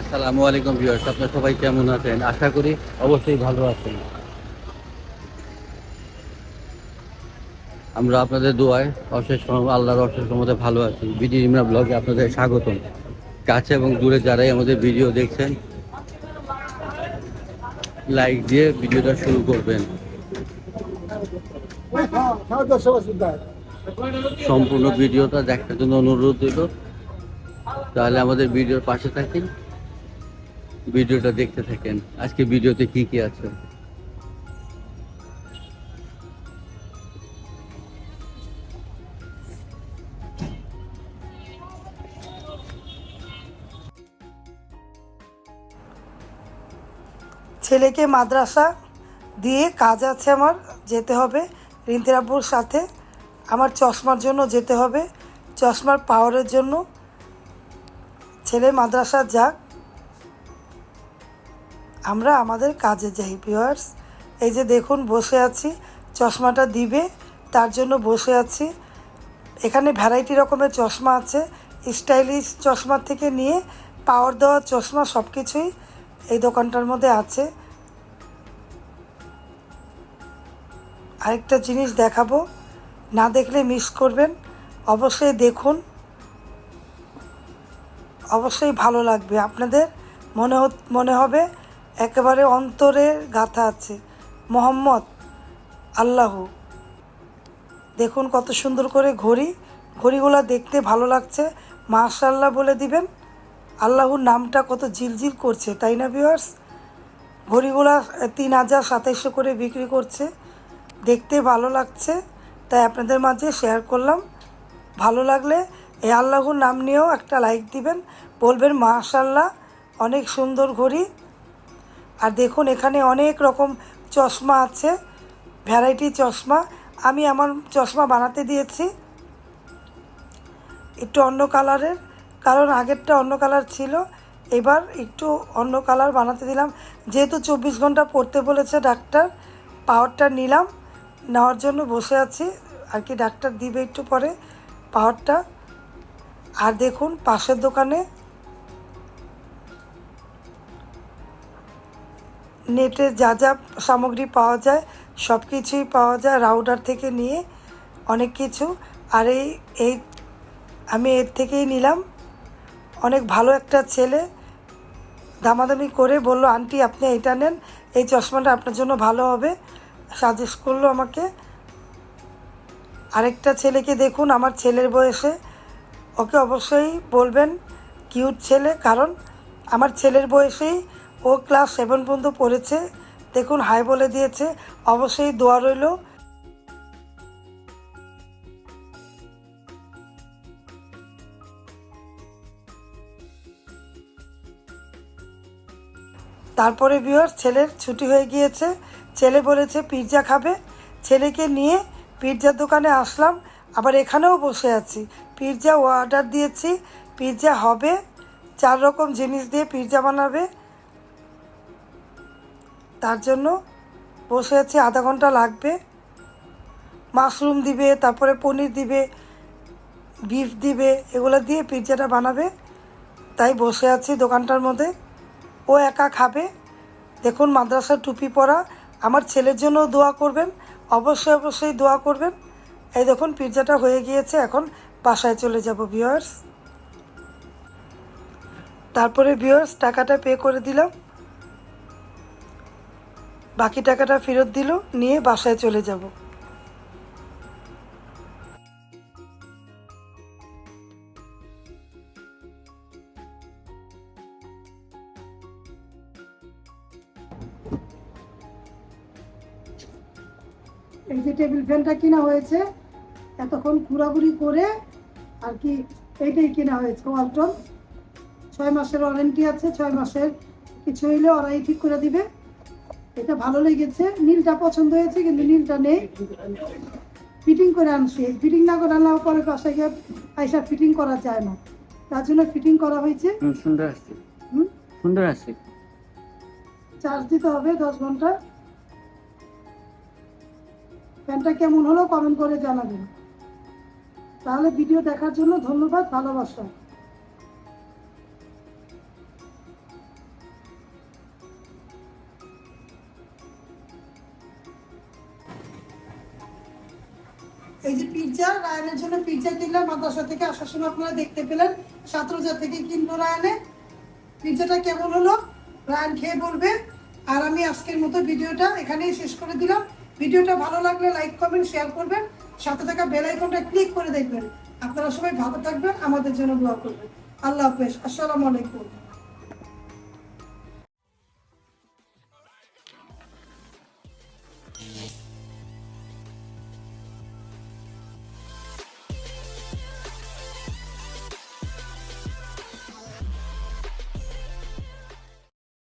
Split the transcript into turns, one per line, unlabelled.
আসসালামু আলাইকুম ভিউয়ার্স, আপনারা সবাই কেমন আছেন? আশা করি অবশ্যই ভালো আছেন। আমরা আপনাদের দোয়ায়, অশেষ আল্লাহর অশেষ মধ্যে ভালো আছি। বিডি ইমরা ব্লগে আপনাদের স্বাগতম। কাছে এবং দূরে যারাই আমাদের ভিডিও দেখছেন, লাইক দিয়ে ভিডিওটা শুরু করবেন। সম্পূর্ণ ভিডিওটা দেখার জন্য অনুরোধ দিল তাহলে আমাদের ভিডিওর পাশে থাকেন। ভিডিওটা দেখতে থাকেন। আজকে ভিডিওতে কি কি আছে?
ছেলেকে মাদ্রাসা দিয়ে কাজ আছে আমার, যেতে হবে। রিন্তিরাব্বুর সাথে আমার চশমার জন্য যেতে হবে। চশমার পাওয়ারের জন্য ছেলে মাদ্রাসা যাক। আমরা আমাদের কাজে যাই ভিউয়ার্স এই যে দেখুন, বসে আছি। চশমাটা দিবে, তার জন্য বসে আছি। এখানে ভ্যারাইটি রকমের চশমা আছে। স্টাইলিশ চশমা থেকে নিয়ে পাওয়ার দেওয়া চশমা সব কিছুই এই দোকানটার মধ্যে আছে। আরেকটা জিনিস দেখাবো। না দেখলে মিস করবেন। অবশ্যই দেখুন। অবশ্যই ভালো লাগবে। আপনাদের মনে মনে হবে একেবারে অন্তরে গাথা আছে। মোহাম্মদ, আল্লাহ। দেখুন কত সুন্দর করে ঘড়ি। ঘড়িগুলো দেখতে ভালো লাগছে। মাশাল্লাহ বলে দিবেন। আল্লাহর নামটা কত ঝিলঝিল করছে, তাই না ভিউয়ার্স ঘড়িগুলা তিন হাজার সাতাইশশো করে বিক্রি করছে। দেখতে ভালো লাগছে, তাই আপনাদের মাঝে শেয়ার করলাম। ভালো লাগলে এই আল্লাহর নাম নিয়েও একটা লাইক দিবেন। বলবেন মাশাল্লাহ অনেক সুন্দর ঘড়ি। আর দেখুন, এখানে অনেক রকম চশমা আছে, ভ্যারাইটি চশমা। আমি আমার চশমা বানাতে দিয়েছি, একটু অন্য কালারের, কারণ আগেরটা অন্য কালার ছিল, এবার একটু অন্য কালার বানাতে দিলাম। যেহেতু চব্বিশ ঘণ্টা পড়তে বলেছে ডাক্তার, পাওয়ারটা নিলাম, নেওয়ার জন্য বসে আছি, আর কি ডাক্তার দিবে একটু পরে পাওয়ারটা। আর দেখুন, পাশের দোকানে নেটে যা যা সামগ্রী পাওয়া যায়, সব কিছুই পাওয়া যায় রাউডার থেকে নিয়ে, অনেক কিছু। আর এই এই, আমি এর থেকেই নিলাম। অনেক ভালো একটা ছেলে দামাদামি করে বলল, আন্টি, আপনি এটা নেন, এই চশমাটা আপনার জন্য ভালো হবে। সাজেস্ট করল আমাকে। আরেকটা ছেলেকে দেখুন, আমার ছেলের বয়সে। ওকে অবশ্যই বলবেন কিউট ছেলে, কারণ আমার ছেলের বয়সেই ও ক্লাস সেভেন পর্যন্ত পড়েছে। দেখুন, হাই বলে দিয়েছে। অবশ্যই দোয়া রইল। তারপরে বিয়ার ছেলের ছুটি হয়ে গিয়েছে। ছেলে বলেছে পিৎজা খাবে। ছেলেকে নিয়ে পিৎজার দোকানে আসলাম। আবার এখানেও বসে আছি। পিৎজা অর্ডার দিয়েছি। পিৎজা হবে। চার রকম জিনিস দিয়ে পিৎজা বানাবে। তার জন্য বসে আছি, আধা ঘণ্টা লাগবে। মাশরুম দিবে, তারপরে পনির দিবে, বিফ দিবে, এগুলো দিয়ে পিৎজাটা বানাবে। তাই বসে আছি দোকানটার মধ্যে। ও একা খাবে। দেখুন মাদ্রাসার টুপি পরা। আমার ছেলের জন্য দোয়া করবেন। অবশ্যই অবশ্যই দোয়া করবেন। এই দেখুন, পিৎজাটা হয়ে গিয়েছে। এখন বাসায় চলে যাব ভিওয়ার্স তারপরে ভিওয়ার্স টাকাটা পে করে দিলাম। বাকি টাকাটা ফেরত দিল, নিয়ে বাসায় চলে যাব। এই যে টেবিল ফ্যানটা কিনা হয়েছে, এতক্ষণ ঘোরাঘুরি করে আর কি এইটাই কেনা হয়েছে ওয়ালটন ছয় মাসের ওয়ারেন্টি আছে, ছয় মাসের। কিছু হইলে ওরাই ঠিক করে দিবে। এটা ভালো লেগেছে। নীলটা পছন্দ হয়েছে কিন্তু নীলটা নেই। ফিটিং করে আনছি। ফিটিং না করে আনলেও পরে বাসায় গিয়ে আইসা ফিটিং করা যায় না। তার জন্য ফিটিং করা হয়েছে।
সুন্দর
হুম?
সুন্দর আসছে।
চার্জ দিতে হবে দশ ঘণ্টা। ফ্যানটা কেমন হলো কমেন্ট করে জানাবেন। তাহলে ভিডিও দেখার জন্য ধন্যবাদ ভালোবাসা।
পিৎজা রায়নের জন্য পিৎজা কিনলাম, মাদ্রাসা থেকে আসার সময় আপনারা দেখতে পেলেন, সাতরোজা থেকে কিনবো রায়নে। পিৎজাটা কেমন হলো? রায়ন খেয়ে বলবে। আর আমি আজকের মতো ভিডিওটা এখানেই শেষ করে দিলাম। ভিডিওটা ভালো লাগলে লাইক, কমেন্ট, শেয়ার করবেন। সাথে থাকা বেল আইকনটা ক্লিক করে দেখবেন। আপনারা সবাই ভালো থাকবেন, আমাদের জন্য দোয়া করবেন। আল্লাহ হাফেজ। আসসালামু আলাইকুম।